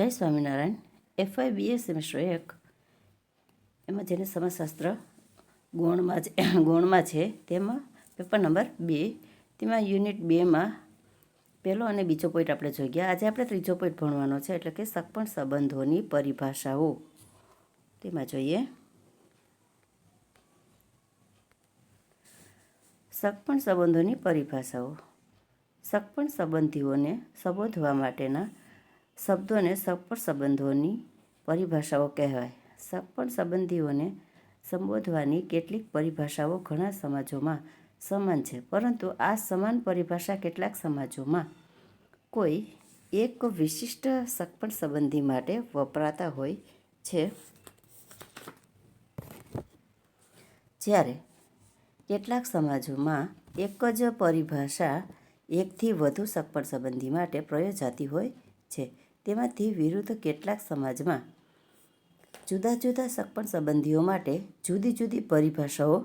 જય Swaminarayan. FI BA semester એક એમાં જેને સમાજશાસ્ત્ર ગુણમાં છે ગુણમાં છે, તેમાં પેપર નંબર બે. તેમાં યુનિટ બેમાં પહેલો અને બીજો પોઈન્ટ આપણે જોઈ ગયા. આજે આપણે ત્રીજો પોઈન્ટ ભણવાનો છે, એટલે કે સગપણ સંબંધોની પરિભાષાઓ. તેમાં જોઈએ. સગપણ સંબંધોની પરિભાષાઓ. સગપણ સંબંધીઓને સંબોધવા માટેના શબ્દોને સગપણ સંબંધોની પરિભાષાઓ કહેવાય. સગપણ સંબંધીઓને સંબોધવાની કેટલીક પરિભાષાઓ ઘણા સમાજોમાં સમાન છે, પરંતુ આ સમાન પરિભાષા કેટલાક સમાજોમાં કોઈ એક વિશિષ્ટ સગપણ સંબંધી માટે વપરાતા હોય છે. જ્યારે કેટલાક સમાજોમાં એક જ પરિભાષા એકથી વધુ સગપણ સંબંધી માટે પ્રયોજાતી હોય છે. તેમાંથી વિરુદ્ધ કેટલાક સમાજમાં જુદા જુદા સગપણ સંબંધીઓ માટે જુદી જુદી પરિભાષાઓ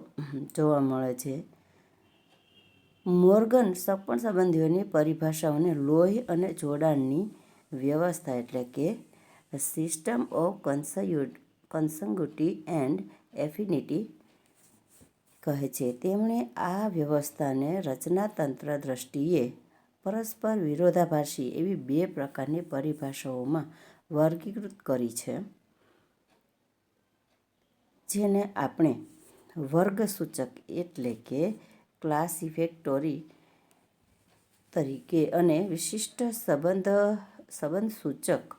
જોવા મળે છે. મોર્ગન સગપણ સંબંધીઓની પરિભાષાઓને લોહી અને જોડાણની વ્યવસ્થા એટલે કે સિસ્ટમ ઓફ કન્સયુ કન્સંગુટી એન્ડ એફિનિટી કહે છે. તેમણે આ વ્યવસ્થાને રચનાતંત્ર દ્રષ્ટિએ પરસ્પર વિરોધાભાસી એવી બે પ્રકારની પરિભાષાઓમાં વર્ગીકૃત કરી છે, જેને આપણે વર્ગસૂચક એટલે કે ક્લાસિફેક્ટોરી તરીકે અને વિશિષ્ટ સંબંધ સંબંધ સૂચક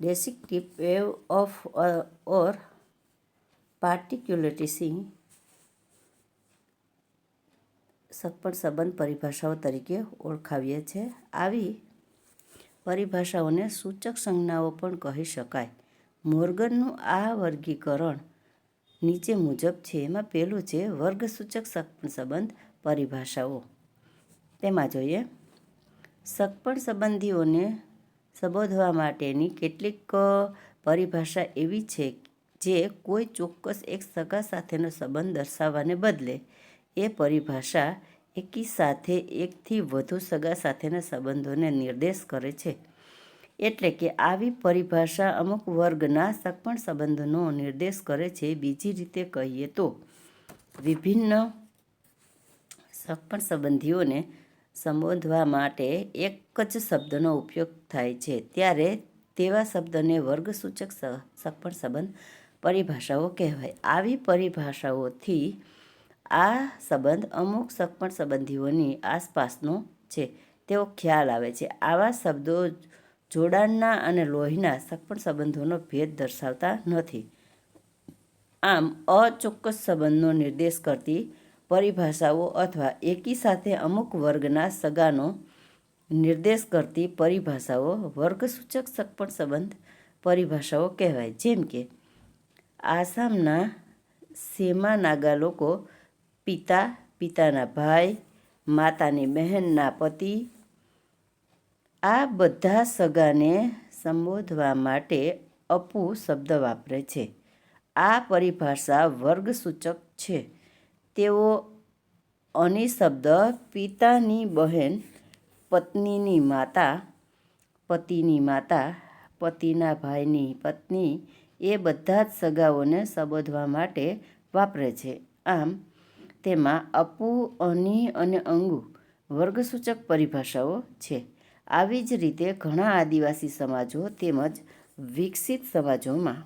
ડેસિક્ટિવ ઓફ ઓર પાર્ટિક્યુલરિટીસિંગ સગપણ સંબંધ પરિભાષાઓ તરીકે ઓળખાવીએ છીએ આવી પરિભાષાઓને સૂચક સંજ્ઞાઓ પણ કહી શકાય. મોર્ગનનું આ વર્ગીકરણ નીચે મુજબ છે. એમાં પહેલું છે વર્ગસૂચક સગપણ સંબંધ પરિભાષાઓ. તેમાં જોઈએ, સગપણ સંબંધીઓને સંબોધવા માટેની કેટલીક પરિભાષા એવી છે જે કોઈ ચોક્કસ એક સગા સાથેનો સંબંધ દર્શાવવાને બદલે એ પરિભાષા એકી સાથે એકથી વધુ સગા સાથેના સંબંધોને નિર્દેશ કરે છે. એટલે કે આવી પરિભાષા અમુક વર્ગના સગપણ સંબંધનો નિર્દેશ કરે છે. બીજી રીતે કહીએ તો વિભિન્ન સગપણ સંબંધીઓને સંબોધવા માટે એક જ શબ્દનો ઉપયોગ થાય છે. ત્યારે તેવા શબ્દને વર્ગસૂચક સગપણ સંબંધ પરિભાષાઓ કહેવાય. આવી પરિભાષાઓથી આ સંબંધ અમુક સગપણ સંબંધીઓની આસપાસનો છે. તેવો ખ્યાલ આવે છે. આવા શબ્દો જોડાણના અને લોહીના સગપણ સંબંધોનો ભેદ દર્શાવતા નથી. આમ, અચોક્કસ સંબંધનો નિર્દેશ કરતી પરિભાષાઓ અથવા એકી સાથે અમુક વર્ગના સગાનો નિર્દેશ કરતી પરિભાષાઓ વર્ગસૂચક સગપણ સંબંધ પરિભાષાઓ કહેવાય. જેમ કે, આસામના સેમા નાગા લોકો પિતા, પિતાના ભાઈ, માતાની બહેનના પતિ, આ બધા સગાને સંબોધવા માટે અપુ શબ્દ વાપરે છે. આ પરિભાષા વર્ગસૂચક છે. તેઓ અની શબ્દ પિતાની બહેન, પત્નીની માતા, પતિની માતા, પતિના ભાઈની પત્ની એ બધા જ સગાઓને સંબોધવા માટે વાપરે છે. આમ તેમાં અપુ, અની અને અંગુ વર્ગસૂચક પરિભાષાઓ છે. આવી જ રીતે ઘણા આદિવાસી સમાજો તેમજ વિકસિત સમાજોમાં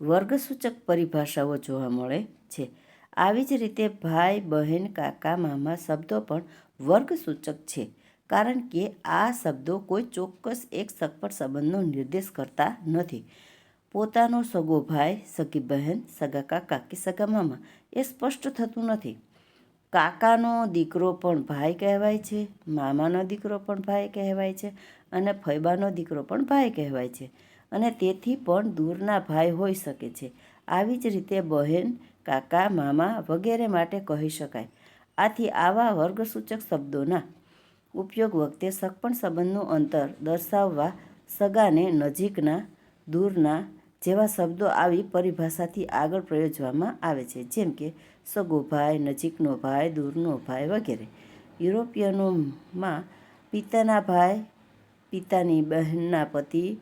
વર્ગસૂચક પરિભાષાઓ જોવા મળે છે. આવી જ રીતે ભાઈ, બહેન, કાકા, મામા શબ્દો પણ વર્ગસૂચક છે, કારણ કે આ શબ્દો કોઈ ચોક્કસ એક સગપટ સંબંધનો નિર્દેશ કરતા નથી. પોતાનો સગો ભાઈ, સગી બહેન, સગા કાકા કે સગા મામા, એ સ્પષ્ટ થતું નથી. કાકાનો દીકરો પણ ભાઈ કહેવાય છે, મામાનો દીકરો પણ ભાઈ કહેવાય છે અને ફૈબાનો દીકરો પણ ભાઈ કહેવાય છે. અને તેથી પણ દૂરના ભાઈ હોઈ શકે છે. આવી જ રીતે બહેન, કાકા, મામા વગેરે માટે કહી શકાય. આથી આવા વર્ગસૂચક શબ્દોના ઉપયોગ વખતે સગપણ સંબંધનું અંતર દર્શાવવા સગાને નજીકના, દૂરના જેવા શબ્દો આવી પરિભાષાથી આગળ પ્રયોજવામાં આવે છે. જેમ કે, સગો ભાઈ, નજીકનો ભાઈ, દૂરનો ભાઈ વગેરે. યુરોપિયનોમાં પિતાના ભાઈ, પિતાની બહેનના પતિ,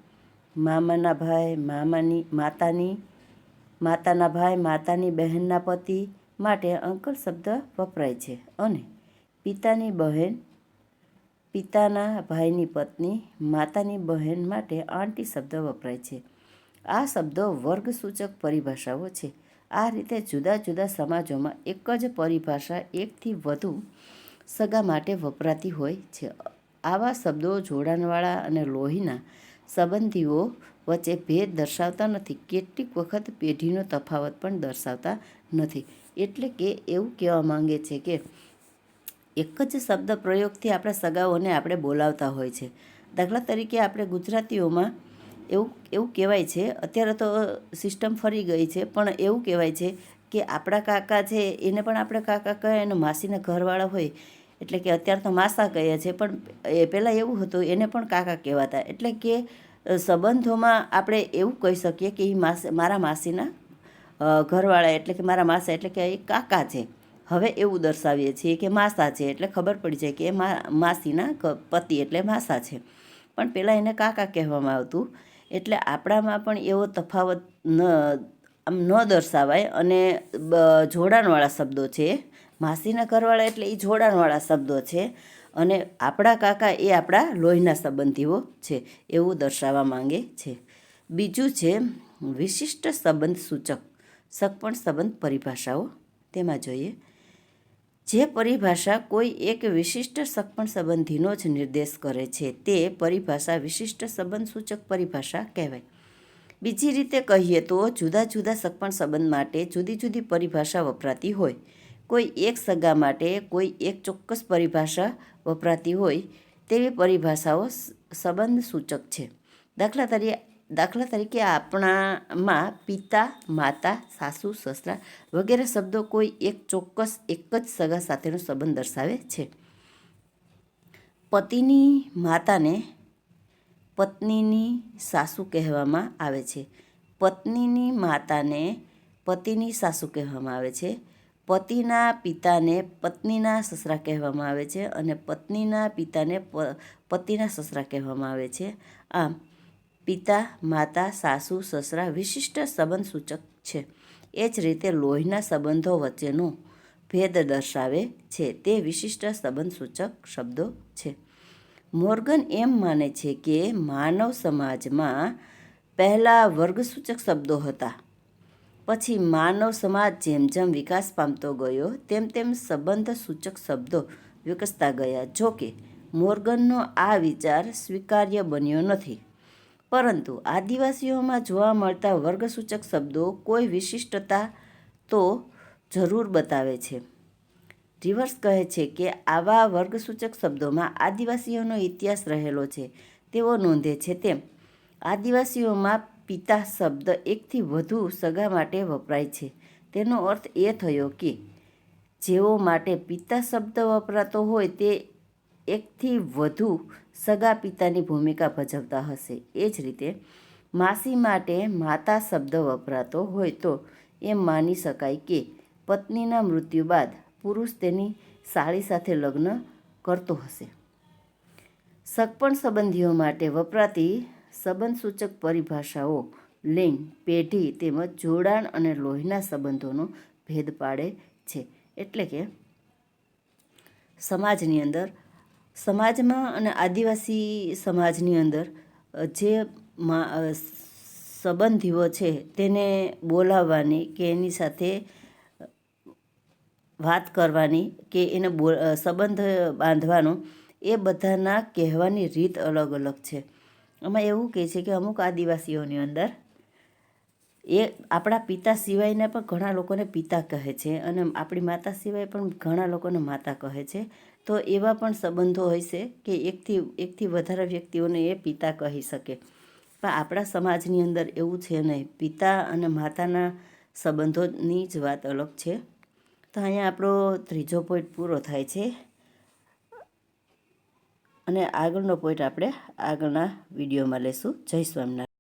મામાના ભાઈ, મામાની, માતાની, માતાના ભાઈ, માતાની બહેનના પતિ માટે અંકલ શબ્દ વપરાય છે. અને પિતાની બહેન, પિતાના ભાઈની પત્ની, માતાની બહેન માટે આંટી શબ્દ વપરાય છે. આ શબ્દો વર્ગસૂચક પરિભાષાઓ છે. આ રીતે જુદા જુદા સમાજોમાં એક જ પરિભાષા એકથી વધુ સગા માટે વપરાતી હોય છે. આવા શબ્દો જોડાણવાળા અને લોહીના સંબંધીઓ વચ્ચે ભેદ દર્શાવતા નથી. કેટલીક વખત પેઢીનો તફાવત પણ દર્શાવતા નથી. એટલે કે એવું કહેવા માંગે છે કે એક જ શબ્દ પ્રયોગથી આપણા સગાઓને આપણે બોલાવતા હોય છે. દાખલા તરીકે આપણે ગુજરાતીઓમાં એવું એવું કહેવાય છે. અત્યારે તો સિસ્ટમ ફરી ગઈ છે, પણ એવું કહેવાય છે કે આપણા કાકા છે, એને પણ આપણે કાકા કહે અને માસીના ઘરવાળા હોય. એટલે કે અત્યારે તો માસા કહે છે, પણ એ પહેલાં એવું હતું, એને પણ કાકા કહેવાતા. એટલે કે સંબંધોમાં આપણે એવું કહી શકીએ કે એ માસ, મારા માસીના ઘરવાળા એટલે કે મારા માસા એટલે કે એ કાકા છે. હવે એવું દર્શાવીએ છીએ કે માસા છે, એટલે ખબર પડી જાય કે એ માસીના પતિ એટલે માસા છે. પણ પહેલાં એને કાકા કહેવામાં આવતું એટલે આપણામાં પણ એવો તફાવત ન, આમ ન દર્શાવાય અને જોડાણવાળા શબ્દો છે. માસીના ઘરવાળા એટલે એ જોડાણવાળા શબ્દો છે. અને આપણા કાકા એ આપણા લોહીના સંબંધીઓ છે એવું દર્શાવવા માંગે છે. બીજું છે, વિશિષ્ટ સંબંધ સૂચક સગપણ સંબંધ પરિભાષાઓ. તેમાં જોઈએ જે પરિભાષા કોઈ એક વિશિષ્ટ સગપણ સંબંધીનો જ નિર્દેશ કરે છે, તે પરિભાષા વિશિષ્ટ સંબંધ સૂચક પરિભાષા કહેવાય. બીજી રીતે કહીએ તો જુદા જુદા સગપણ સંબંધ માટે જુદી જુદી પરિભાષા વપરાતી હોય. કોઈ એક સગા માટે કોઈ એક ચોક્કસ પરિભાષા વપરાતી હોય, તેવી પરિભાષાઓ સંબંધ સૂચક છે. દાખલા તરીકે દાખલા તરીકે આપણામાં પિતા, માતા, સાસુ, સસરા વગેરે શબ્દો કોઈ એક ચોક્કસ એક જ સગા સાથેનો સંબંધ દર્શાવે છે. પતિની માતાને પત્નીની સાસુ કહેવામાં આવે છે. પત્નીની માતાને પતિની સાસુ કહેવામાં આવે છે. પતિના પિતાને પત્નીના સસરા કહેવામાં આવે છે અને પત્નીના પિતાને પતિના સસરા કહેવામાં આવે છે. આમ પિતા, માતા, સાસુ, સસરા વિશિષ્ટ સંબંધ સૂચક છે. એ જ રીતે લોહીના સંબંધો વચ્ચેનો ભેદ દર્શાવે છે. તે વિશિષ્ટ સંબંધ સૂચક શબ્દો છે. મોર્ગન એમ માને છે કે માનવ સમાજમાં પહેલાં વર્ગસૂચક શબ્દો હતા. પછી માનવ સમાજ જેમ જેમ વિકાસ પામતો ગયો, તેમ તેમ સંબંધ સૂચક શબ્દો વિકસતા ગયા. જોકે મોર્ગનનો આ વિચાર સ્વીકાર્ય બન્યો નથી. પરંતુ આદિવાસીઓમાં જોવા મળતા વર્ગસૂચક શબ્દો કોઈ વિશિષ્ટતા તો જરૂર બતાવે છે. રિવર્સ કહે છે કે આવા વર્ગસૂચક શબ્દોમાં આદિવાસીઓનો ઇતિહાસ રહેલો છે. તેઓ નોંધે છે તેમ, આદિવાસીઓમાં પિતા શબ્દ એકથી વધુ સગા માટે વપરાય છે. તેનો અર્થ એ થયો કે જેઓ માટે પિતા શબ્દ વપરાતો હોય તે એકથી વધુ સગા પિતાની ભૂમિકા ભજવતા હશે. એ જ રીતે માસી માટે માતા શબ્દ વપરાતો હોય તો એમ માની શકાય કે પત્નીના મૃત્યુ બાદ પુરુષ તેની સાળી સાથે લગ્ન કરતો હશે. સગપણ સંબંધીઓ માટે વપરાતી સંબંધસૂચક પરિભાષાઓ, લિંગ, પેઢી તેમજ જોડાણ અને લોહીના સંબંધોનો ભેદ પાડે છે. એટલે કે સમાજની અંદર સમાજમાં અને આદિવાસી સમાજની અંદર જે સંબંધીઓ છે તેને બોલાવવાની કે એની સાથે વાત કરવાની કે એને બો સંબંધ બાંધવાનો, એ બધાના કહેવાની રીત અલગ અલગ છે. આમાં એવું કહે છે કે અમુક આદિવાસીઓની અંદર, એ આપણા પિતા સિવાયના પણ ઘણા લોકોને પિતા કહે છે અને આપણી માતા સિવાય પણ ઘણા લોકોને માતા કહે છે. તો એવા પણ સંબંધો છે કે એકથી એકથી વધારે વ્યક્તિઓને એ પિતા કહી શકે. પણ આપણા સમાજની અંદર એવું છે નહીં. પિતા અને માતાના સંબંધોની જ વાત અલગ છે. તો અહીંયા આપણો ત્રીજો પોઈન્ટ પૂરો થાય છે. અને આગળનો પોઈન્ટ આપણે આગળના વિડીયોમાં લેશું. જય સ્વામિનારાયણ.